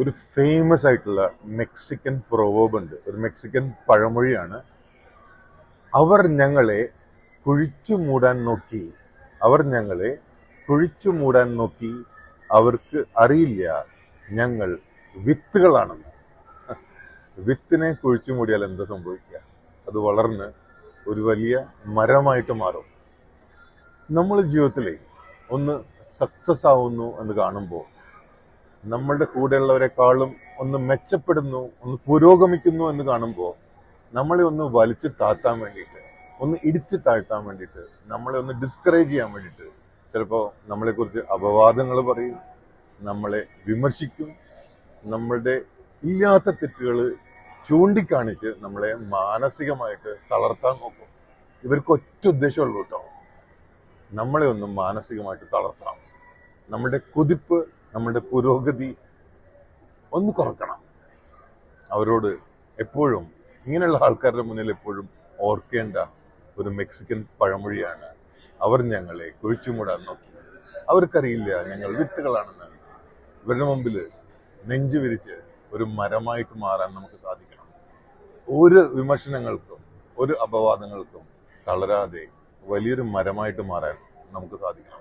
ഒരു ഫേമസ് ആയിട്ടുള്ള മെക്സിക്കൻ പ്രൊവേബ് ഉണ്ട്. ഒരു മെക്സിക്കൻ പഴമൊഴിയാണ്. അവർ ഞങ്ങളെ കുഴിച്ചു മൂടാൻ നോക്കി. അവർ ഞങ്ങളെ കുഴിച്ചു മൂടാൻ നോക്കി. അവർക്ക് അറിയില്ല ഞങ്ങൾ വിത്തുകളാണെന്ന്. വിത്തിനെ കുഴിച്ചു മൂടിയാൽ എന്താ സംഭവിക്കുക? അത് വളർന്ന് ഒരു വലിയ മരമായിട്ട് മാറും. നമ്മൾ ജീവിതത്തിലെ ഒന്ന് സക്സസ് ആവുന്നു എന്ന് കാണുമ്പോൾ നമ്മളുടെ കൂടെയുള്ളവരെക്കാളും ഒന്ന് മെച്ചപ്പെടുന്നു ഒന്ന് പുരോഗമിക്കുന്നു എന്ന് കാണുമ്പോൾ നമ്മളെ ഒന്ന് വലിച്ചു താത്താൻ വേണ്ടിയിട്ട് ഒന്ന് ഇടിച്ചു താഴ്ത്താൻ വേണ്ടിയിട്ട് നമ്മളെ ഒന്ന് ഡിസ്കറേജ് ചെയ്യാൻ വേണ്ടിയിട്ട് ചിലപ്പോൾ നമ്മളെക്കുറിച്ച് അപവാദങ്ങൾ പറയും നമ്മളെ വിമർശിക്കും നമ്മളുടെ ഇല്ലാത്ത തെറ്റുകൾ ചൂണ്ടിക്കാണിച്ച് നമ്മളെ മാനസികമായിട്ട് തളർത്താൻ നോക്കും. ഇവർക്ക് ഒറ്റ ഉദ്ദേശമുള്ളൂ കേട്ടോ. നമ്മളെ ഒന്ന് മാനസികമായിട്ട് തളർത്താം നമ്മളുടെ കുതിപ്പ് നമ്മുടെ പുരോഗതി ഒന്ന് കുറക്കണം. അവരോട് എപ്പോഴും ഇങ്ങനെയുള്ള ആൾക്കാരുടെ മുന്നിൽ എപ്പോഴും ഓർക്കേണ്ട ഒരു മെക്സിക്കൻ പഴമൊഴിയാണ്. അവർ ഞങ്ങളെ കുഴിച്ചുമൂടാൻ നോക്കി. അവർക്കറിയില്ല ഞങ്ങൾ വിത്തുകളാണെന്ന്. ഇവരുടെ മുമ്പിൽ നെഞ്ചു വിരിച്ച് ഒരു മരമായിട്ട് മാറാൻ നമുക്ക് സാധിക്കണം. ഒരു വിമർശനങ്ങൾക്കും ഒരു അപവാദങ്ങൾക്കും തളരാതെ വലിയൊരു മരമായിട്ട് മാറാൻ നമുക്ക് സാധിക്കണം.